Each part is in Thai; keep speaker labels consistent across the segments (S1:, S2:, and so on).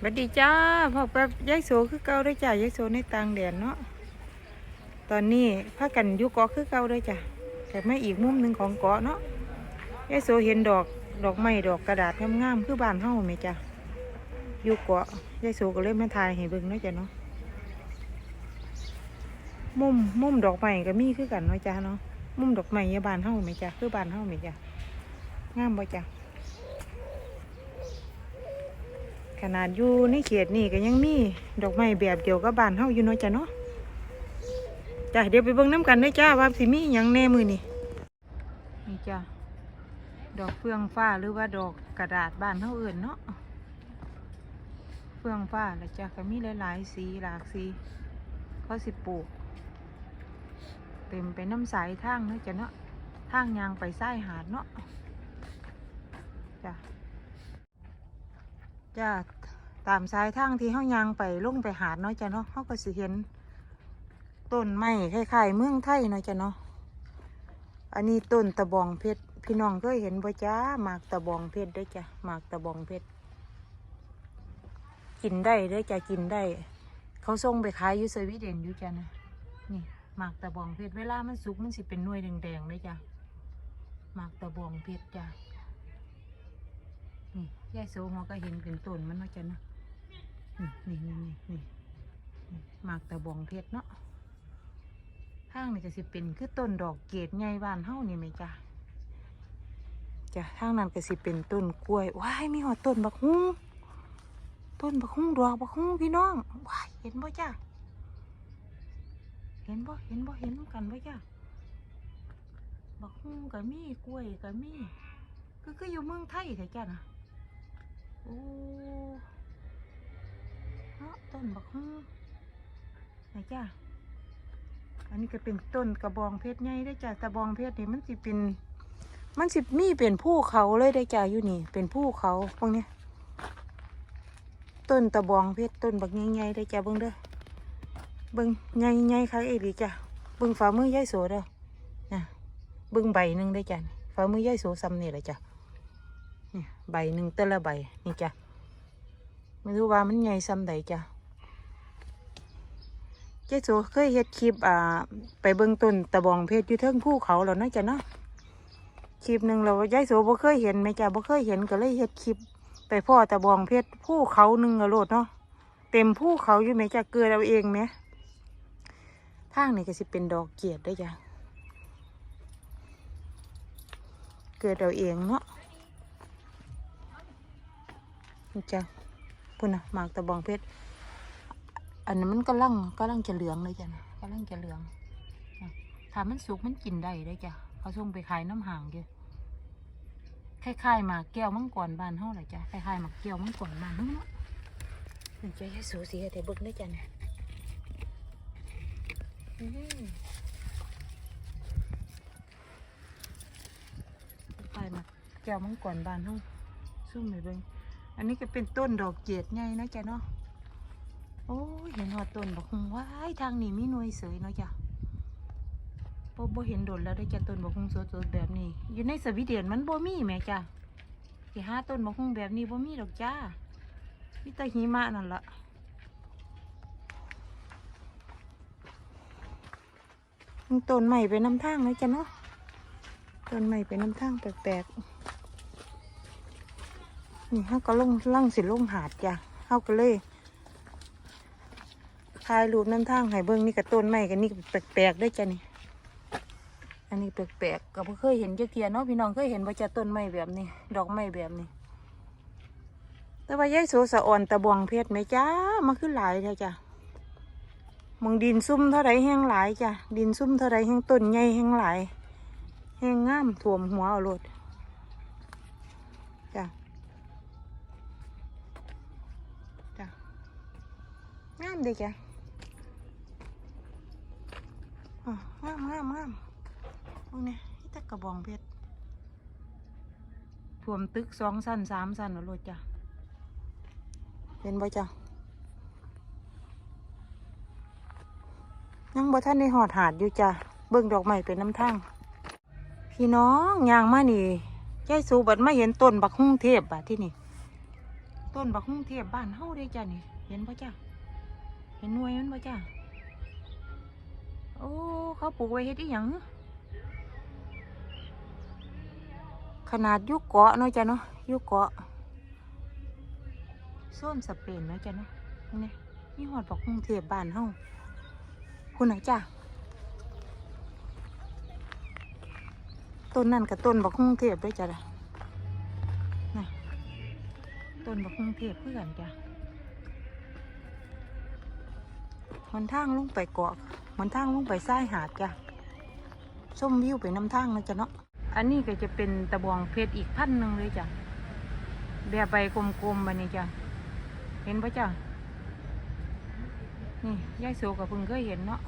S1: สวัสดีจ้าพ่อแป๊บยายโสคือเก่าได้จ้ายายโสในต่างแดนเนาะตอนนี้พากันอยู่เกาะคือเก่าได้จ้ะแต่ไม่อีกมุมหนึ่งของเกาะเนาะยายโสเห็นดอกดอกไม้ดอกกระดาษงามๆคือบ้านเฮาไหมจ้ะอยู่เกาะยายโสก็เลยมาถ่ายให้เบิ่งเนาะจ้ะเนาะมุมมุมดอกไม้ก็มีคือกันเนาะจ้ะเนาะมุมดอกไม้อยบ้านเฮาไหมจ้ะคือบ้านเฮาไหมจ้ะงามบ่จ้ะ ขนาดอยู่ในเขตนี่ก็ยังมีดอกไม้แบบเดียวกับบ้านเฮาอยู่เนาะจ้ะเนาะจ้ะเดี๋ยวไปเบิ่งน้ำกันเด้อจ้าว่าสิมีหยังแน่มือนี่นี่จ้ะดอกเฟืองฟ้าหรือว่าดอกกระดาษบ้านเฮาเอื่นเนาะเฟืองฟ้าแล้วจ้ะก็มีหลายๆสีหลากสีเขาสิปลูกเต็มไปน้ำสายทางเนาะจ้ะเนาะทางยางไปซ้หาดเนาะจ้ะ จ้าตามสายทางที่เฮายางไปลงไปหาดเนาะจ้ะเนาะเฮาก็สิเห็นต้นไม้คล้ายๆเมืองไทยเนาะจ้ะเนาะอันนี้ต้นตะบองเพชรพี่น้องเคยเห็นบ่จ้าหมากตะบองเพชรเด้จ้ะหมากตะบองเพชรกินได้เด้จ้ะกินได้ เขาส่งไปขายอยู่สวีเดนอยู่จ้ะนะนี่หมากตะบองเพชรเวลามันสุกมันสิเป็นหน่วยแดงๆเลยจ้ะหมากตะบองเพชรจ้ะ นี่ยายโซมอก็เห็นเป็นต้นมันเนาะจ้ะเนาะนี่นี่นี่นี่หมากตะบองเพชรเนาะทางนี่ก็สิเป็นคือต้นดอกเกดใหญ่บ้านเฮานี่ไหมจ้ะจ้ะทางนั้นก็สิเป็นต้นกล้วยว้ายมีหอดต้นบักฮุ้งต้นบักฮุ้งดอกบักฮุ้งพี่น้องว้ายเห็นบ่จ้ะเห็นบ่เห็นบ่เห็นนกันบ่จ้ะบักฮุ้งก็มีกล้วยก็มีก็คืออยู่เมืองไทยแท้จ้ะนะ โอ้เนาะต้นบักฮู้ไหนจ้ะอันนี้ก็เป็นต้นกระบองเพชรใหญ่ได้จ้ะกระบองเพชรนี่มันสิเป็น มันสิมีเป็นภูเขาเลยได้จ้ะอยู่นี่ เป็นภูเขาพวกนี้ต้นตะบองเพชรต้นบักใหญ่ๆได้จ้ะเบิ่งเด้อเบิ่งใหญ่ๆคักเอหลีจ้ะเบิ่งฝ่ามือยายโสเด้อนะเบิ่งใบหนึ่งได้จ้ะฝ่ามือยายโสซ้ำนี่แหละจ้ะ นี่ใบหนึ่งแต่ละใบนี่จ้ะไม่รู้ว่ามันใหญ่ซ้ำใดจ้ะเจ๊โสเคยเฮ็ดคลิปอ่าไปเบิ่งต้นตะบองเพชรอยู่เทิงภูเขาแล้วนะจ้ะเนาะคลิปหนึ่งเรายายโสบ่เคยเห็นไหมจ้ะบ่เคยเห็นก็เลยเฮ็ดคลิป ไปพ่อตะบองเพชรภูเขาหนึ่งอะโลดเนาะเต็มภูเขาอยู่ไหมจ้ะเกิดเอาเองไหมทางนี่ก็สิเป็นดอกเกียดได้จ้ะเกิดเอาเองเนาะ จ้ะพุ่นนะหมากตะบองเพชรอันนั้นมันกำลังกำลังจะเหลืองเลยจ้ะนะกำลังจะเหลืองถ้ามันสุกมันกินได้เลยจ้ะเขาส่งไปขายน้ำห่างเดียวคล้ายๆหมากแก้วมังกรบานเฮาเลยจ้ะคล้ายๆหมากแก้วมังกรบานเฮาเนาะมันจะให้สูสีแต่บิกได้จ้ะเนี่ยอืมคล้ายๆหมากแก้วมังกรบานเฮาซุ่มเลยเบิ่ง อันนี้ก็เป็นต้นดอกเกดไงนะจ๊ะเนาะ โอ้ยเห็นหอดต้นบอกคงว้ายทางนี้มีหน่วยเสยเนาะจ้ะบ่บ่เห็นโดนแล้วได้จ้ะต้นบอกคงสดๆแบบนี้ อยู่ในสวีเดนมันบ่มีแหม่จ้ะที่ห้าต้นบอกคงแบบนี้บ่มีดอกจ้ามีแต่หิมะนั่นละต้นใหม่ไปน้ำทางเลยจ้ะเนาะต้นใหม่ไปน้ำทางแปลกๆ นี่เขาก็ลงล่างสิลงหาดจ้ะเขาก็เลยถ่ายรูปน้ำทางให้เบิ้งนี่กับต้นไม้กันนี่แปลกๆได้จ้ะนี่ อันนี้แปลกๆก็บ่เคยเห็นเจักเทียเนาะพี่น้องเคยเห็นว่าจะต้นไม้แบบนี้ ดอกไม้แบบนี้ แต่ว่ายายโสสะอ่อนตะบองเพชรไหมจ้ามาขึ้นหลายแท้จ้ะมองดินซุ่มเท่าไรแห้งหลายจ้ะดินซุ่มเท่าไรแห้งต้นใหญ่แห้งหลายแห้งงามถ่วมหัวเอาโลดจ้ะจ้ะามเด็กจ้ะอะงามงามงามพวกนี้ที่ตะกระบองเพชรท่วมตึกสองสั้นสามสั้นเอาโลดจ้ะเห็นบ่จ้ะยังบ่ท่านในหอดหาดอยู่จ้ะเบิ่งดอกไม้เป็นน้ำทางพี่น้องยางมานี่ยายสูบัดมาเห็นต้นบักฮุ่งเทพบาดที่นี่ ต้นบักฮุ่งเทียบบ้านเฮาได้จ้ะนี่ เห็นปะจ้ะ เห็นหน่วยมันปะจ้ะโอ้เขาปลูกไว้เฮ็ดอีหยังขนาดยุกเกาะเนาะจ้ะเนาะยุกเกาะโซนสเปนเนาะจ้ะเนาะนี่นี่หอดบักฮุ่งเทียบบ้านเฮาคุณหนะจ้ะต้นนั่นกับต้นบักฮุ่งเทียบด้วยจ้ะล่ะน่ะต้นบักกรุงเทพเพื่อนจ้ะ หนทางลงไปเกาะหนทางลงไปซ้ายหาดจ้ะชมวิวไปน้ำทางนะจ๊ะเนาะอันนี้ก็จะเป็นตะบองเพชรอีกพันหนึ่งเลยจ้ะแบบใบกลมๆแบบนี้จ้ะเห็นปะจ้ะนี่ยายโสกับพิ่งเคยเห็นเนาะ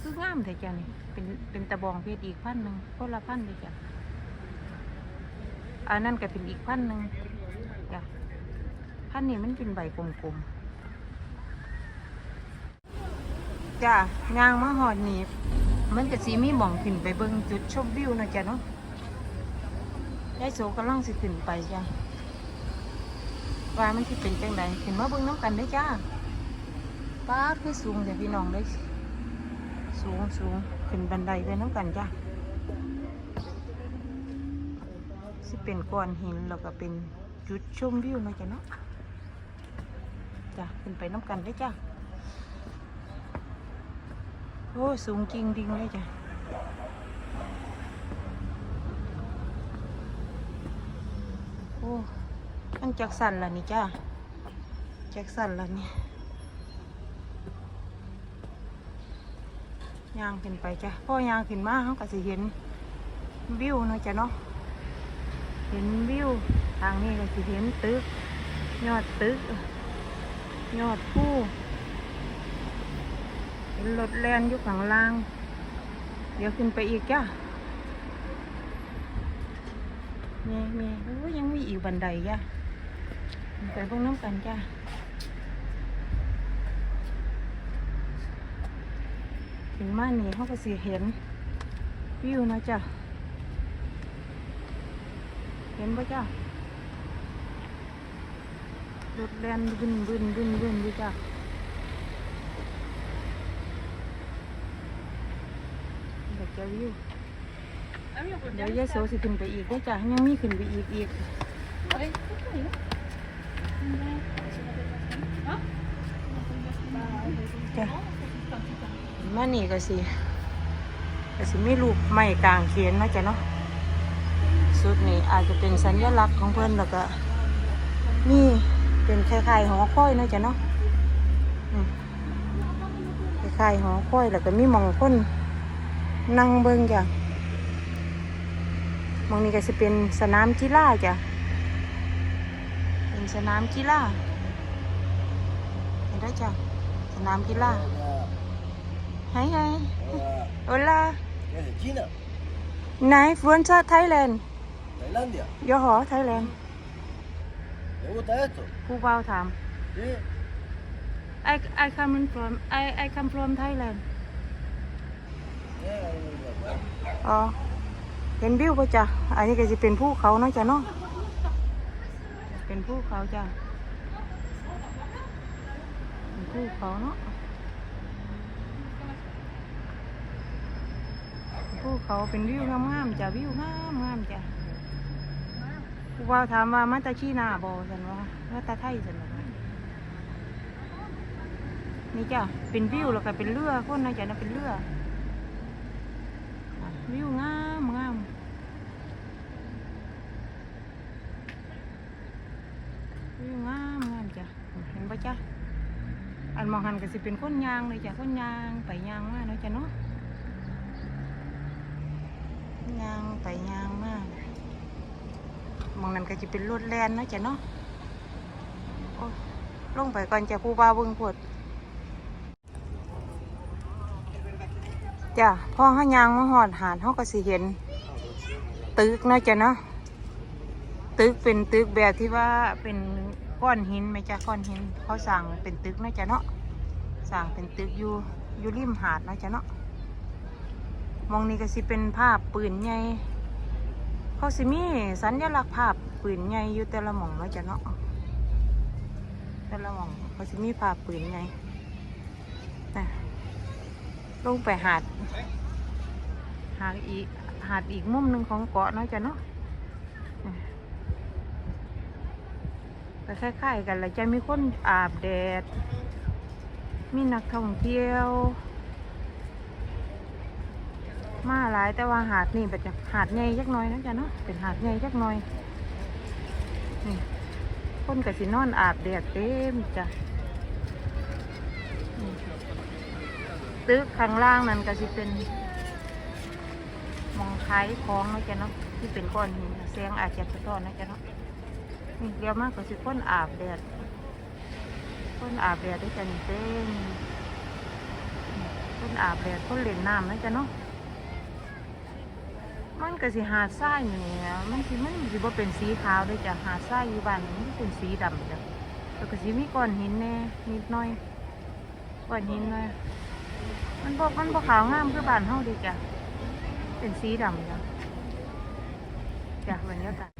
S1: คืองามแต่จ้ะนี่เป็นเป็นตะบองเพชรอีกพันหนึ่งคนละพันเลยจ้ะอันนั้นก็เป็นอีกพันหนึ่งจ้ะพันนี้มันเป็นใบกลมๆ จ้ะยางมาหอดนี่มันจะสีมีหม่องขึ้นไปเบิ่งจุดชมวิวนะจ๊ะเนาะยายโสกำลังสิขึ้นไปจ้ะว่ามันสิเป็นจังไดขึ้นมาเบิ่งน้ำกันได้จ้าป้าดคือสูงเดี๋ยวพี่น้องได้สูงสูงขึ้นบันไดไปน้ำกันจ้ะสิเป็นก้อนหินแล้วก็เป็นจุดชมวิวนะจ๊ะเนาะจ้ะขึ้นไปน้ำกันได้จ้ะ โอ้ สูงจริงดิงเลยจ้ะโอ้มันจากสันละนี่จ้าจากสันละนี่ยางขึ้นไปจ้ะพ่อยางขึ้นมาเขาก็สิเห็นวิวเนาะจ้ะเนาะเห็นวิวทางนี้ก็สิเห็นตึกยอดตึกยอดผู้ รถแล่นอยู่ข้างล่าง เดี๋ยวขึ้นไปอีกจ้ะเมเมโอ้ยยังมีอีกบันไดจ้ะไปพวกน้ำกันจ้ะถึงมานี่เขาก็สิเห็นวิวนะจ้ะเห็นปะจ้ะรถแล่นบึนบึนบึนบึนอยู่จ้ะ เดี๋ยวจะวิวเดี๋ยวยายโสสิขึ้นไปอีกได้อจ้ะยังมีขึ้นไปอีกอีกจ้ะมานี่ก็สิก็สิไม่ลูกไม้กลางเขียนนะจ๊ะเนาะสุดนี่อาจจะเป็นสัญลักษณ์ของเพื่อนแล้วก็นี่เป็นคล้ายๆหอคอยเนาะจ้ะเนาะอืมคล้ายๆหอคอยแล้วก็มีหมองคน นั่งเบิ่งจ้ะมองนี้ก็จะเป็นสนามกีฬาจ้ะ เป็นสนามกีฬาเห็นได้จ้ะ สนามกีฬาไฮไฮ
S2: Hola,
S1: โอลา
S2: ¿eres de China?
S1: ไนฟ์วันชาไทยแลนด์ยอหอไทยแลนด์ผู้บ่าวถาม I I come from I I come from Thailand อ๋อเห็นวิวป่ะจ้ะอันนี้ก็จะเป็นภูเขาเนาะจ้ะเนาะเป็นภูเขาจ้ะภูเขาเนาะภูเขาเป็นวิวงามๆจ้ะวิวงามงามๆจ้ะผู้ว่าถามว่ามาตาชีนาบอสันว่ามาตาไทยสันว่านี่จ้ะเป็นวิวแล้วก็เป็นเรือคนนะจ้ะนะเป็นเรือ วิวงามงามวิวงามงามจ้ะเห็นปะจ้ะอันมองหันก็สิเป็นคนยางเลยจ้ะคนยางไปยางมาเนาะจ้ะเนาะยางไปยางมากมองนั้นก็จะเป็นรถแลนเนาะจ้ะเนาะโอ้ยลงไปก่อนจ้ะผู้บ่าวเบิ่งพด จ้ะพอเขายางมาหอดหาดเขาก็สิเห็น ตึกนาะจ้ะเนาะตึกเป็นตึกแบบที่ว่าเป็นก้อนหินไหมจ้ะก้อนหินเขาสั่งเป็นตึกนาะจ้ะเนาะสั่งเป็นตึกอยู่อยู่ริมหาดนาะจ้ะเนาะมองนี้ก็สิเป็นภาพปืนใหญ่เขาสิมีสัญลักษณ์ภาพปืนใหญ่อยู่แต่ละหม่องนาะจ้ะเนาะแต่ละหม่องเขาสิมีผ่าปืนไงนะ ลงไปหาด หาดอีก หาดอีกมุมหนึ่งของเกาะเนาะจ้ะเนาะก็คล้ายๆกันแหละจะมีคนอาบแดด มีนักท่องเที่ยว มาหลายแต่ว่าหาดนี่แบบจะหาดใหญ่ยักน้อยนะจ๊ะเนาะ เป็นหาดใหญ่ยักน้อย นี่ คนกับสินอนอาบแดดเต็มจ้ะนี่ ตึกข้างล่างนั่นก็สิเป็นมองขายของนะจ๊ะเนาะที่เป็นก้อนหินน่ะแสงอาจจะสะท้อนนะจ๊ะเนาะนี่เดียวมากก็สิคนอาบแดดคนอาบแดดด้วยจ้ะนี่เต็มนี่นอาบแดดคนเล่นน้ำนะจ๊ะเนาะมันก็สิหาดทรายนี่แหละมันสิมันสิบ่เป็นสีขาวเด้วยจ้ะหาดทรายอยู่บ้านมันเป็นสีดำจ้ะแล้วก็สิมีก้อนหินแน่นิดหน่อยก้อนหินหน่อย มันบ่มันบ่ขาวงามคือบ้านเฮาเด้จ้ะ เป็นสีดำจ้ะจ้ะบรรยากาศ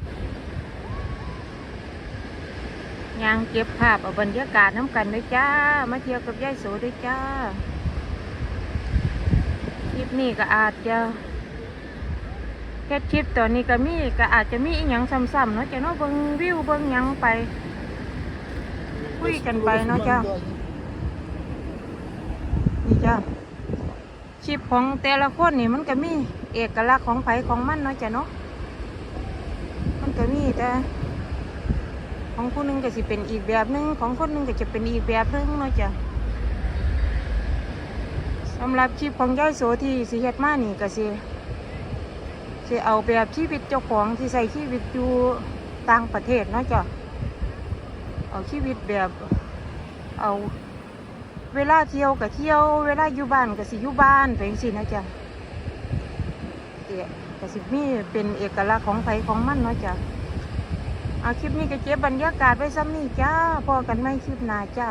S1: ยางเก็บภาพเอาบรรยากาศน้ำกันด้วยจ้า มาเที่ยวกับยายโสด้วยจ้า คลิปนี้ก็อาจจะแค่คลิปตอนนี้ก็มีก็อาจจะมีอีหยังซ้ำๆเนาะจ้ะเนาะเบิ่งวิวเบิ่งหยังไป คุยกันไปเนาะจ้ะนี่จ้ะค ลิปของแต่ละคนนี่มันก็มีเอกลักษณ์ของไผของมันเนาะจ้ะเนาะมันก็มีแต่ของผู้หนึงก็สิเป็นอีกแบบหนึงของคนหนึงก็จะเป็นอีกแบบหนึงเนาะจ้ะสำหรับคลิปของยายโสที่สิเฮ็ดมานี่ก็สิสิเอาแบบชีวิตเจ้าของที่ใส่ชีวิตอยู่ต่างประเทศเนาะจ้ะเอาชีวิตแบบเอา เวลาเที่ยวกับเที่ยว เวลาอยู่บ้านก็สิอยู่บ้านไปสินะจ้ะเดี๋ยวก็สิมีเป็นเอกลักษณ์ของไผของมันเนาะจ้ะเอาคลิปนี้ก็เก็บบรรยากาศไว้ซ้ำนี่จ้าพอกันไม่คลิปหน้าจ้า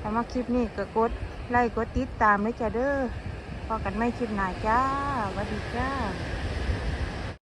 S1: ถ้ามาคลิปนี้ก็กดไลค์กดติดตามเลยจ้ะเด้อพอกันไม่คลิปหน้าจ้าสวัสดีจ้า